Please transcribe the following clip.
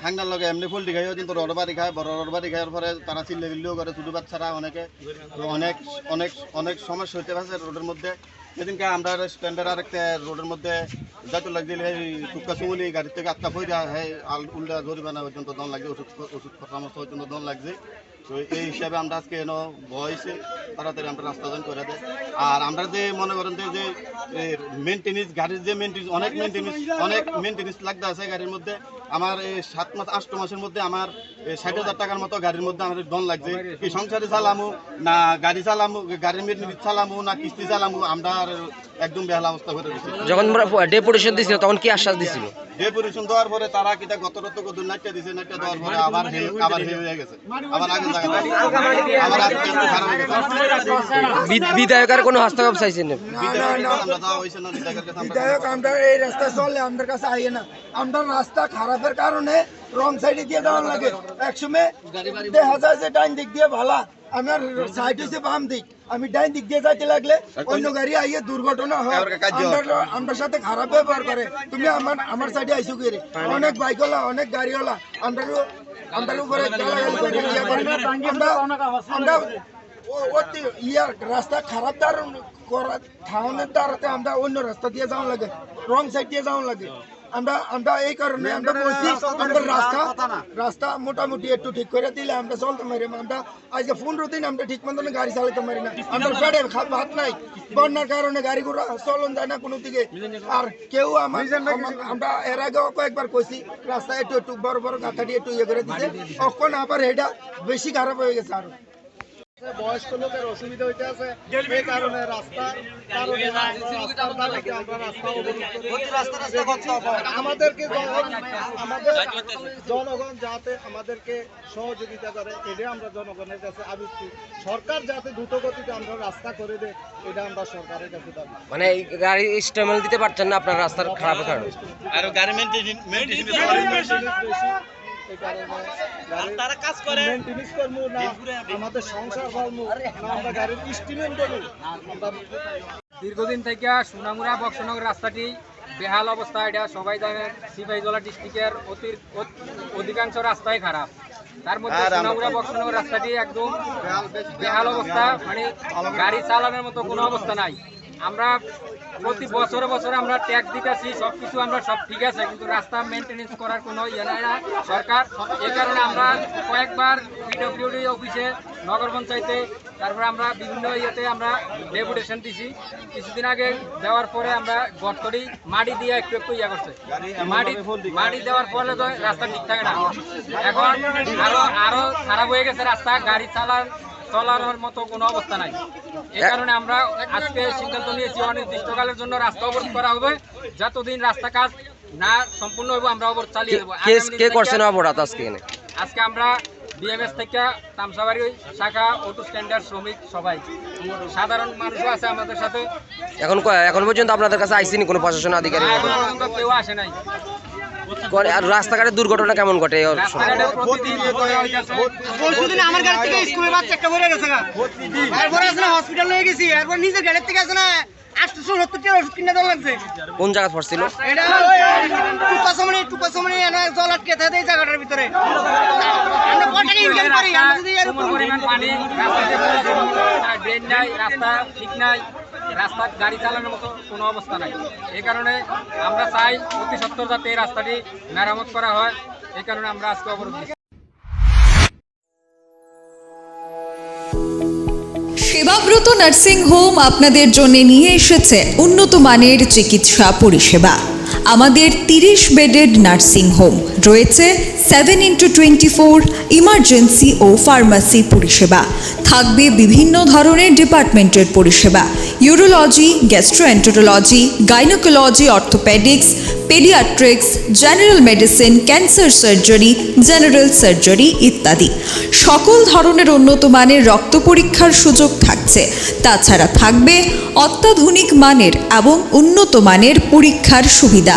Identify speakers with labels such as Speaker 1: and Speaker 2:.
Speaker 1: ঠান্ডার লগে এমনি ফুল দেখাইও, কিন্তু রড বাড়ি খায়, বড় রড বাড়ি খাওয়ার পরে তারা চিল্লে বিল্লেও করে ছোটো বাচ্চারা অনেকে। অনেক অনেক অনেক সমস্যা হইতে পারছে রোডের মধ্যে। সেদিনকে আমরা স্ট্যান্ডার্ড আর একটা রোডের মধ্যে যাইতে লাগছিল এই টুকা চুমুলি গাড়ির থেকে আটকা ফইরা যায় আল উল্টা জরিমানা পর্যন্ত দন লাগছে, ওষুধ ওষুধ পরামর্শ পর্যন্ত দন লাগছে। এই হিসাবে আমরা আজকে এনো বয়সে তাড়াতাড়ি আমরা রাস্তা জন করে দেয় আর আমরা যে মনে করেন যে মেনটেনেন্স গাড়ির যে মেনটেনেন্স অনেক মেনটেনেন্স অনেক মেনটেনেন্স লাগতে আছে গাড়ির মধ্যে। আমার এই সাত মাস, আষ্ট মাসের মধ্যে আমার ষাট হাজার টাকার মতো গাড়ির মধ্যে আমার দন লাগছে। কি সংসারে চালামু, না গাড়ি চালামু, গাড়ির মেনটেনেন্স চালামু, না কিস্তি চালামু, আমরা একদম বেহাল অবস্থা করে
Speaker 2: যখন ডেপুটেশন দিছিল তখন কি আশ্বাস দিছিল?
Speaker 1: ডেপুটেশন দেওয়ার পরে তারা কিটা গত রত কত নাট্য দিছে নাট্য দেওয়ার পরে আবার আবার হয়ে গেছে। আবার আগে আবার আজকে খারাপ হয়ে গেছে।
Speaker 2: বিধায়কের কোনো হস্তক্ষেপ চাইছেন না?
Speaker 3: বিধায়ক আমরা এই রাস্তা চললে আমাদের কাছে আইয়ে না। আমরা রাস্তা খারাপের কারণে রং সাইডে দিয়ে দেওয়ার লাগে। একসময় দেখা যায় যে ডাইন দিক দিয়ে ভালা। আমার সাইড হচ্ছে বাম দিক। আমি ডাইন দিক দিয়ে যাইতে লাগলে অন্য গাড়ি আইয়ে দুর্ঘটনা হয়। আমরা- আমার সাথে খারাপ ব্যবহার করে। তুমি আমার আমার সাইডে আইসো কি রে অনেক বাইকওয়ালা অনেক গাড়িওয়ালা। আমরাও আমরার উপরে। আমরা আমরা অতি ইয়া রাস্তা খারাপ তার করা ঠাউনের দ্বারাতে আমরা অন্য রাস্তা দিয়ে যাওয়া লাগে। রং সাইড দিয়ে যাওয়া লাগে। আমরা আমরা এই কারণে আমরা বলছি আমাদের রাস্তা রাস্তা মোটামুটি একটু ঠিক করে দিলে আমরা চলতে পারি আমরা আজকে পনেরো দিন আমরা ঠিক মতন গাড়ি চালাতে পারি না। আমরা পেটে খা- ভাত নাই বন্যার কারণে গাড়ি ঘোড়া চলন যায় না কোনো দিকে। আর কেউ আমার আমার- এর আগেও কয়েকবার কইছি রাস্তা একটু একটু বড় বড় গাঁথাটি একটু ইয়ে করে দিছে তখন আবার এটা বেশি খারাপ হয়ে গেছে আরও।
Speaker 4: বয়স্ক লোকের অসুবিধা হইতে আছে এই কারণে রাস্তা কারণে আমাদেরকে আমাদের জনগণ যাতে আমাদেরকে সহযোগিতা করে এটা আমরা জনগণের কাছে আবৃত্তি। সরকার যাতে দ্রুত গতিতে আমরা রাস্তা করে দেয় এটা আমরা সরকারের কাছে দাবি।
Speaker 2: মানে এই গাড়ি স্টেমেল দিতে পারছেন না আপনার রাস্তার খারাপের কারণে।
Speaker 1: আর গাড়ি
Speaker 4: কারণে তারা কাজ করে। মেনটেনেন্স করব না আমাদের সংসার আমরা গাড়ির স্টিমেন্ট
Speaker 5: দীর্ঘদিন থেকে সোনামুড়া বক্সনগর রাস্তাটি বেহাল অবস্থা এটা সবাই জানেন সিপাহীজলা ডিস্ট্রিক্টের অতি অত- অধিকাংশ রাস্তাই খারাপ। তার মধ্যে সোনামুড়া বক্সনগর রাস্তাটি একদম বেহাল অবস্থা মানে গাড়ি চালানোর মতো কোনো অবস্থা নাই। আমরা প্রতি বছরে বছরে আমরা ট্যাক্স দিতেছি সব কিছু আমরা সব ঠিক আছে, কিন্তু রাস্তা মেনটেনেন্স করার কোনো ইয়ে নাই না সরকার। এই কারণে আমরা কয়েকবার পিডব্লিউডি অফিসে, নগর পঞ্চায়েতে, তারপরে আমরা বিভিন্ন ইয়েতে আমরা ডেপুটেশন দিছি। কিছুদিন আগে দেওয়ার পরে আমরা গর্তটি মাটি দিয়ে একটু একটু ইয়ে করছে। মাটি মাটি দেওয়ার ফলে তো রাস্তা ঠিক থাকে না। এখন আরও আরও খারাপ হয়ে গেছে রাস্তা, গাড়ি চালান চলানোর মতো কোনো অবস্থা নাই। এ কারণে আমরা আজকে সিদ্ধান্ত নিয়েছি অনির্দিষ্টকালের জন্য রাস্তা অবরোধ করা হবে। যতদিন রাস্তা কাজ না সম্পূর্ণ হবে আমরা অবরোধ চালিয়ে দেবো।
Speaker 2: কে করছেন আজকে
Speaker 5: আজকে আমরা বিএমএস থেকে তামসাবাড়ি শাখা অটো স্ট্যান্ডার্ড শ্রমিক সবাই। সাধারণ মানুষও আছে আমাদের সাথে।
Speaker 2: এখন এখন পর্যন্ত আপনাদের কাছে আইসিনি কোনো প্রশাসন আধিকারিক?
Speaker 5: এখন পর্যন্ত কেউ আসে নাই।
Speaker 2: আর রাস্তাঘাটে দুর্ঘটনা কেমন ঘটে?
Speaker 5: প্রতিদিন
Speaker 6: আমার গাড়ি থেকে স্কুলের বাচ্চা একটা গেছে এরপরে না হসপিটাল নিয়ে গেছি এরপর নিজের গাড়ির থেকে আছে না। আটশো সত্তর টাকা ওষুধ কিনে দেওয়া লাগছে।
Speaker 2: কোন জায়গা পড়ছিল?
Speaker 6: এটা টুপা সমনি টুপা সমনি জল আটকে থাকে এই জায়গাটার ভিতরে। আমরা কয় ইনকাম করি? আমরা যদি এরকম
Speaker 5: প্রচুর পানি রাস্তাতে পড়েছে। আর ড্রেন নাই রাস্তা ঠিক নাই রাস্তা গাড়ি চালানোর মতো কোনো অবস্থা নাই। এই কারণে আমরা চাই অতি সত্তর যাতে এই রাস্তাটি মেরামত করা হয়। এই কারণে আমরা আজকে অবরোধ দিচ্ছি
Speaker 7: সেবাব্রত নার্সিং হোম আপনাদের জন্য নিয়ে এসেছে উন্নত মানের চিকিৎসা পরিষেবা। আমাদের তিরিশ বেডেড নার্সিং হোম রয়েছে seven into twenty four emergency ও ফার্মাসি পরিষেবা। থাকবে বিভিন্ন ধরনের ডিপার্টমেন্টের পরিষেবা। Urology, gastroenterology, gynaecology, orthopaedics, paediatrics, general medicine, cancer surgery, general surgery ইত্যাদি। সকল ধরনের উন্নত মানের রক্ত পরীক্ষার সুযোগ থাকছে। তাছাড়া থাকবে অত্যাধুনিক মানের এবং উন্নত মানের পরীক্ষার সুবিধা।